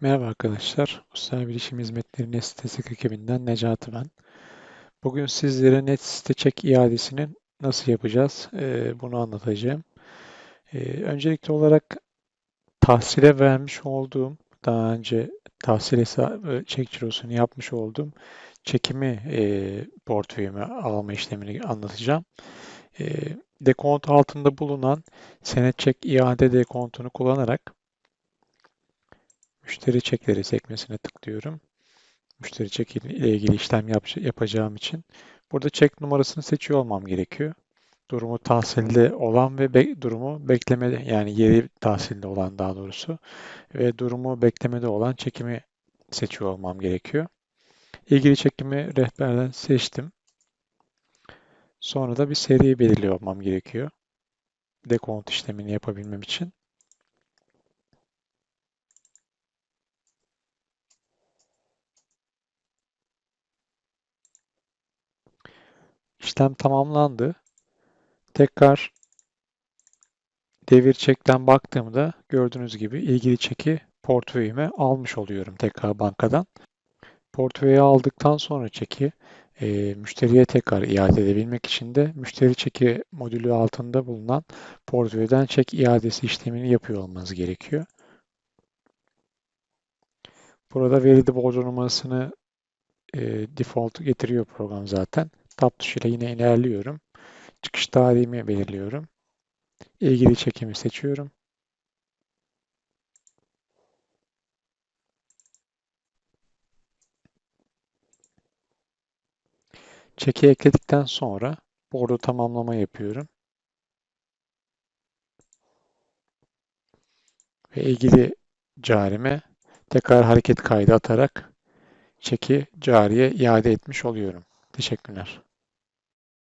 Merhaba arkadaşlar, Usta Bilişim Hizmetleri Net Sitesi ekibinden Necati ben. Bugün sizlere net site çek iadesini nasıl yapacağız ee, bunu anlatacağım. Ee, öncelikli olarak tahsile vermiş olduğum, daha önce tahsil hesabı çek cirosunu yapmış olduğum çekimi e, portföyüme alma işlemini anlatacağım. E, dekont altında bulunan senet çek iade dekontunu kullanarak Müşteri çekleri sekmesine tıklıyorum. Müşteri çek ile ilgili işlem yap yapacağım için. Burada çek numarasını seçiyor olmam gerekiyor. Durumu tahsilde olan ve be durumu beklemede yani yeri tahsilde olan daha doğrusu ve durumu beklemede olan çekimi seçiyor olmam gerekiyor. İlgili çekimi rehberden seçtim. Sonra da bir seri belirliyor olmam gerekiyor. Dekont işlemini yapabilmem için. İşlem tamamlandı. Tekrar devir çekten baktığımda gördüğünüz gibi ilgili çeki portföyüme almış oluyorum tekrar bankadan. Portföyü aldıktan sonra çeki e, müşteriye tekrar iade edebilmek için de müşteri çeki modülü altında bulunan portföyden çek iadesi işlemini yapıyor olmanız gerekiyor. Burada verili borcu numarasını e, default getiriyor program zaten. Tab tuşuyla yine ilerliyorum. Çıkış tarihimi belirliyorum. İlgili çekimi seçiyorum. Çeki ekledikten sonra bordo tamamlama yapıyorum. Ve ilgili carime tekrar hareket kaydı atarak çeki cariye iade etmiş oluyorum. Teşekkürler.